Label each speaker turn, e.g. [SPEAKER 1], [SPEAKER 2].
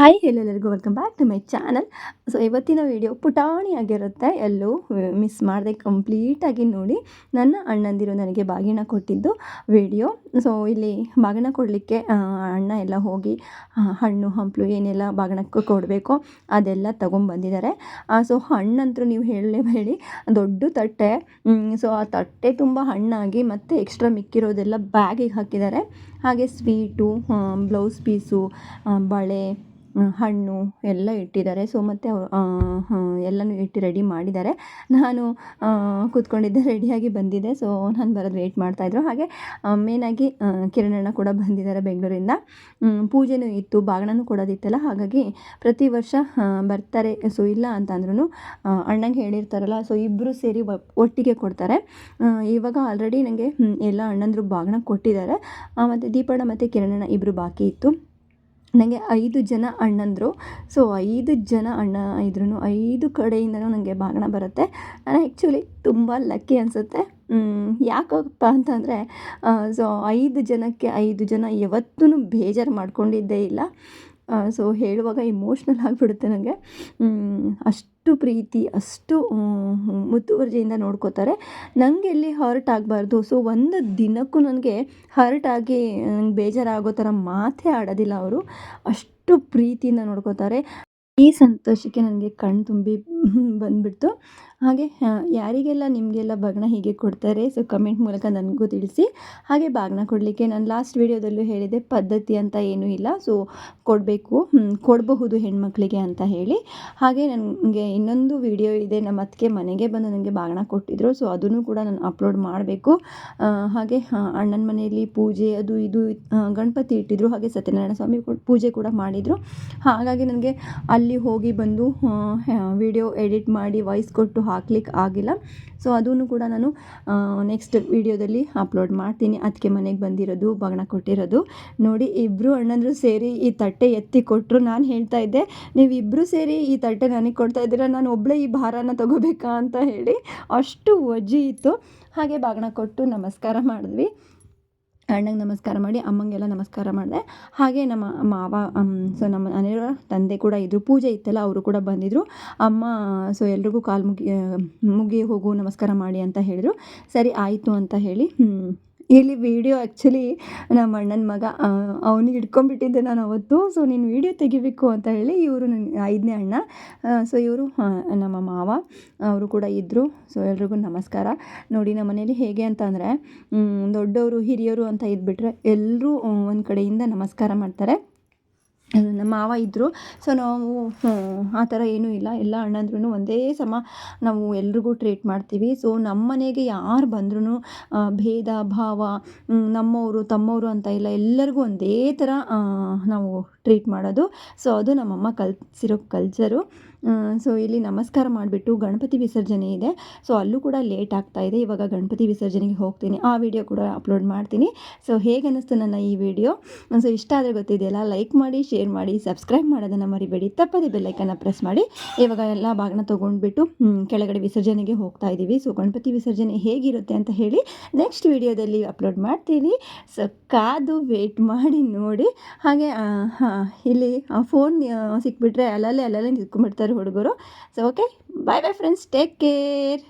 [SPEAKER 1] Hi ಎಲ್ಲೆಲ್ಲರಿಗೂ welcome back to my channel so ಇವತ್ತಿನ video ಪುಟಾಣಿಯಾಗಿರುತ್ತೆ ಎಲ್ಲೂ ಮಿಸ್ ಮಾಡದೆ ಕಂಪ್ಲೀಟಾಗಿ ನೋಡಿ. ನನ್ನ ಅಣ್ಣಂದಿರು ನನಗೆ ಬಾಗಿನ ಕೊಟ್ಟಿದ್ದು ವಿಡಿಯೋ ಸೊ ಇಲ್ಲಿ ಬಾಗಿನ ಕೊಡಲಿಕ್ಕೆ ಅಣ್ಣ ಎಲ್ಲ ಹೋಗಿ ಹಣ್ಣು, ಹಂಪಲು ಏನೆಲ್ಲ ಬಾಗಿನಕ್ಕೆ ಕೊಡಬೇಕು ಅದೆಲ್ಲ ತೊಗೊಂಬಂದಿದ್ದಾರೆ ಸೊ ಹಣ್ಣಂತೂ ನೀವು ಹೇಳಲೇಬೇಡಿ. ದೊಡ್ಡ ತಟ್ಟೆ. ಸೊ ಆ ತಟ್ಟೆ ತುಂಬ ಹಣ್ಣಾಗಿ ಮತ್ತು ಎಕ್ಸ್ಟ್ರಾ ಮಿಕ್ಕಿರೋದೆಲ್ಲ ಬ್ಯಾಗಿಗೆ ಹಾಕಿದ್ದಾರೆ. ಹಾಗೆ ಸ್ವೀಟು ಬ್ಲೌಸ್ ಪೀಸು ಬಳೆ ಹಣ್ಣು ಎಲ್ಲ ಇಟ್ಟಿದ್ದಾರೆ. ಸೊ ಮತ್ತು ಎಲ್ಲನೂ ಇಟ್ಟು ರೆಡಿ ಮಾಡಿದ್ದಾರೆ. ನಾನು ಕೂತ್ಕೊಂಡಿದ್ದೆ ರೆಡಿಯಾಗಿ ಬಂದಿದ್ದೆ ಸೊ ನಾನು ಬರೋದು ವೆಯ್ಟ್ ಮಾಡ್ತಾಯಿದ್ರು ಹಾಗೆ ಮೇನಾಗಿ ಕಿರಣಣ್ಣ ಕೂಡ ಬಂದಿದ್ದಾರೆ ಬೆಂಗಳೂರಿಂದ. ಪೂಜೆನೂ ಇತ್ತು ಬಾಗಿಣನೂ ಕೊಡೋದಿತ್ತಲ್ಲ. ಹಾಗಾಗಿ, ಪ್ರತಿ ವರ್ಷ ಬರ್ತಾರೆ. ಸೊ ಇಲ್ಲ ಅಂತ ಅಂದ್ರೂ ಅಣ್ಣಂಗೆ ಹೇಳಿರ್ತಾರಲ್ಲ. ಸೊ ಇಬ್ಬರು ಸೇರಿ ಒಟ್ಟಿಗೆ ಕೊಡ್ತಾರೆ. ಇವಾಗ ಆಲ್ರೆಡಿ ನನಗೆ ಎಲ್ಲ ಅಣ್ಣಂದ್ರು ಬಾಗಣ ಕೊಟ್ಟಿದ್ದಾರೆ. ಮತ್ತು ದೀಪಣ್ಣ ಮತ್ತು ಕಿರಣಣ್ಣ ಇಬ್ಬರು ಬಾಕಿ ಇತ್ತು. ನನಗೆ ಐದು ಜನ ಅಣ್ಣಂದರು. ಸೊ ಐದು ಜನ ಅಣ್ಣ ಇದ್ರೂ ಐದು ಕಡೆಯಿಂದನೂ ನನಗೆ ಬಾಗಣ ಬರುತ್ತೆ. ನಾನು ಆ್ಯಕ್ಚುಲಿ ತುಂಬ ಲಕ್ಕಿ ಅನಿಸುತ್ತೆ. ಯಾಕಪ್ಪ ಅಂತಂದರೆ ಸೊ ಐದು ಜನಕ್ಕೆ ಐದು ಜನ ಯಾವತ್ತೂ ಬೇಜಾರು ಮಾಡ್ಕೊಂಡಿದ್ದೇ ಇಲ್ಲ. ಸೊ ಹೇಳುವಾಗ ಇಮೋಷ್ನಲ್ ಆಗಿಬಿಡುತ್ತೆ ನನಗೆ ಅಷ್ಟು ಪ್ರೀತಿ, ಅಷ್ಟು ಮುತುವರ್ಜಿಯಿಂದ ನೋಡ್ಕೋತಾರೆ. ನನಗೆ ಎಲ್ಲಿ ಹರ್ಟ್ ಆಗಬಾರ್ದು? ಸೊ ಒಂದು ದಿನಕ್ಕೂ ನನಗೆ ಹರ್ಟ್ ಆಗಿ, ನಂಗೆ ಬೇಜಾರಾಗೋ ಥರ ಮಾತೇ ಆಡೋದಿಲ್ಲ ಅವರು. ಅಷ್ಟು ಪ್ರೀತಿಯಿಂದ ನೋಡ್ಕೋತಾರೆ. ಈ ಸಂತೋಷಕ್ಕೆ ನನಗೆ ಕಣ್ಣು ತುಂಬಿ ಬಂದುಬಿಡ್ತು. ಹಾಗೆ ಯಾರಿಗೆಲ್ಲ ನಿಮಗೆಲ್ಲ ಬಾಗಿನ ಹೀಗೆ ಕೊಡ್ತಾರೆ ಸೊ ಕಮೆಂಟ್ ಮೂಲಕ ನನಗೂ ತಿಳಿಸಿ. ಹಾಗೆ ಬಾಗ್ನ ಕೊಡಲಿಕ್ಕೆ ನಾನು ಲಾಸ್ಟ್ ವೀಡಿಯೋದಲ್ಲೂ ಹೇಳಿದೆ, ಪದ್ಧತಿ ಅಂತ ಏನೂ ಇಲ್ಲ ಸೊ ಕೊಡಬೇಕು ಕೊಡಬಹುದು ಹೆಣ್ಮಕ್ಳಿಗೆ ಅಂತ ಹೇಳಿ. ಹಾಗೆ ನನಗೆ ಇನ್ನೊಂದು ವಿಡಿಯೋ ಇದೆ, ನಮ್ಮ ಅತ್ತಿಗೆ ಮನೆಗೆ ಬಂದು ನನಗೆ ಬಾಗ್ನ ಕೊಟ್ಟಿದ್ದರು ಸೊ ಅದನ್ನು ಕೂಡ ನಾನು ಅಪ್ಲೋಡ್ ಮಾಡಬೇಕು. ಹಾಗೆ ಅಣ್ಣನ ಮನೆಯಲ್ಲಿ ಪೂಜೆ, ಅದು ಇದು ಗಣಪತಿ ಇಟ್ಟಿದ್ರು, ಹಾಗೆ ಸತ್ಯನಾರಾಯಣ ಸ್ವಾಮಿ ಪೂಜೆ ಕೂಡ ಮಾಡಿದರು. ಹಾಗಾಗಿ ನನಗೆ ಅಲ್ಲಿ ಹೋಗಿ ಬಂದು ವಿಡಿಯೋ ಎಡಿಟ್ ಮಾಡಿ ವಾಯ್ಸ್ ಕೊಟ್ಟು ಹಾಕ್ಲಿಕ್ಕೆ ಆಗಿಲ್ಲ. ಸೊ ಅದನ್ನು ಕೂಡ ನಾನು ನೆಕ್ಸ್ಟ್ ವೀಡಿಯೋದಲ್ಲಿ ಅಪ್ಲೋಡ್ ಮಾಡ್ತೀನಿ. ಅದಕ್ಕೆ ಮನೆಗೆ ಬಂದಿರೋದು ಬಗಣ ಕೊಟ್ಟಿರೋದು. ನೋಡಿ ಇಬ್ಬರು ಅಣ್ಣಂದರು ಸೇರಿ ಈ ತಟ್ಟೆ ಎತ್ತಿ ಕೊಟ್ಟರು ನಾನು ಹೇಳ್ತಾ ಇದ್ದೆ, ನೀವು ಇಬ್ಬರು ಸೇರಿ ಈ ತಟ್ಟೆ ನನಗೆ ಕೊಡ್ತಾ ಇದ್ದೀರಾ? ನಾನು ಒಬ್ಬಳೇ ಈ ಭಾರನ ತಗೋಬೇಕಾ? ಅಂತ ಹೇಳಿ ಅಷ್ಟು ವಜ್ಜಿ ಇತ್ತು. ಹಾಗೆ ಬಾಗಣ ಕೊಟ್ಟು ನಮಸ್ಕಾರ ಮಾಡಿದ್ವಿ. ಅಣ್ಣಂಗೆ ನಮಸ್ಕಾರ ಮಾಡಿ, ಅಮ್ಮಂಗೆಲ್ಲ ನಮಸ್ಕಾರ ಮಾಡಿದೆ. ಹಾಗೆ ನಮ್ಮ ಮಾವ ಸೊ ನಮ್ಮ ಮನೆಯವರ ತಂದೆ ಕೂಡ ಇದ್ದರು ಪೂಜೆ ಇತ್ತಲ್ಲ, ಅವರು ಕೂಡ ಬಂದಿದ್ದರು ಅಮ್ಮ ಸೊ ಎಲ್ರಿಗೂ ಕಾಲು ಮುಗಿ ಮುಗಿ ಹೋಗು, ನಮಸ್ಕಾರ ಮಾಡಿ ಅಂತ ಹೇಳಿದರು. ಸರಿ, ಆಯಿತು ಅಂತ ಹೇಳಿ ಇಲ್ಲಿ ವೀಡಿಯೋ ಆ್ಯಕ್ಚುಲಿ ನಮ್ಮ ಅಣ್ಣನ ಮಗ ಅವನಿಗೆ ಹಿಡ್ಕೊಂಬಿಟ್ಟಿದ್ದೆ ನಾನು ಅವತ್ತು. ಸೊ ನೀನು ವೀಡಿಯೋ ತೆಗಿಬೇಕು ಅಂತ ಹೇಳಿ ಇವರು ನನ್ನ ಐದನೇ ಅಣ್ಣ. ಸೊ ಇವರು ನಮ್ಮ ಮಾವ, ಅವರು ಕೂಡ ಇದ್ದರು ಸೊ ಎಲ್ರಿಗೂ ನಮಸ್ಕಾರ. ನೋಡಿ, ನಮ್ಮ ಮನೇಲಿ ಹೇಗೆ ಅಂತ ಅಂದರೆ ದೊಡ್ಡವರು, ಹಿರಿಯರು ಅಂತ ಇದ್ಬಿಟ್ರೆ ಎಲ್ಲರೂ ಒಂದು ಕಡೆಯಿಂದ ನಮಸ್ಕಾರ ಮಾಡ್ತಾರೆ. ನಮ್ಮ ಮಾವ ಇದ್ದರು ಸೊ ನಾವು ಆ ಥರ ಏನೂ ಇಲ್ಲ. ಎಲ್ಲ ಅಣ್ಣಂದ್ರೂ ಒಂದೇ ಸಮ ನಾವು ಎಲ್ರಿಗೂ ಟ್ರೀಟ್ ಮಾಡ್ತೀವಿ. ಸೊ ನಮ್ಮ ಮನೆಗೆ ಯಾರು ಬಂದ್ರೂ ಭೇದ, ಭಾವ ನಮ್ಮವರು, ತಮ್ಮವರು ಅಂತ ಇಲ್ಲ. ಎಲ್ಲರಿಗೂ ಒಂದೇ ಥರ ನಾವು ಟ್ರೀಟ್ ಮಾಡೋದು. ಸೊ ಅದು ನಮ್ಮಮ್ಮ ಕಲ್ಸಿರೋ ಕಲ್ಚರು ಸೊ ಇಲ್ಲಿ ನಮಸ್ಕಾರ ಮಾಡಿಬಿಟ್ಟು ಗಣಪತಿ ವಿಸರ್ಜನೆ ಇದೆ. ಸೊ ಅಲ್ಲೂ ಕೂಡ ಲೇಟ್ ಆಗ್ತಾ ಇದೆ. ಇವಾಗ ಗಣಪತಿ ವಿಸರ್ಜನೆಗೆ ಹೋಗ್ತೀನಿ. ಆ ವಿಡಿಯೋ ಕೂಡ ಅಪ್ಲೋಡ್ ಮಾಡ್ತೀನಿ. ಸೊ ಹೇಗೆ ಅನ್ನಿಸ್ತು ನನ್ನ ಈ ವಿಡಿಯೋ ಸೊ ಇಷ್ಟ ಆದರೆ ಗೊತ್ತಿದೆಯಲ್ಲ ಲೈಕ್ ಮಾಡಿ ಶೇರ್ ಮಾಡಿ ಸಬ್ಸ್ಕ್ರೈಬ್ ಮಾಡೋದನ್ನು ಮರಿಬೇಡಿ. ತಪ್ಪದೆ ಬೆಲ್ಲೈಕನ್ನು ಪ್ರೆಸ್ ಮಾಡಿ. ಇವಾಗ ಎಲ್ಲ ಭಾಗನ ತೊಗೊಂಡ್ಬಿಟ್ಟು ಕೆಳಗಡೆ ವಿಸರ್ಜನೆಗೆ ಹೋಗ್ತಾ ಇದ್ದೀವಿ ಸೊ ಗಣಪತಿ ವಿಸರ್ಜನೆ ಹೇಗಿರುತ್ತೆ ಅಂತ ಹೇಳಿ ನೆಕ್ಸ್ಟ್ ವಿಡಿಯೋದಲ್ಲಿ ಅಪ್ಲೋಡ್ ಮಾಡ್ತೀನಿ. ಸೊ ಕಾದು ವೇಟ್ ಮಾಡಿ ನೋಡಿ. ಹಾಗೆ ಇಲ್ಲಿ ಫೋನ್ ಸಿಕ್ಬಿಟ್ರೆ ಅಲ್ಲಲ್ಲೇ ಅಲ್ಲಲ್ಲೇ ನಿಂತ್ಕೊಂಡ್ಬಿಡ್ತಾರೆ ಹುಡುಗರು. So okay bye bye friends take care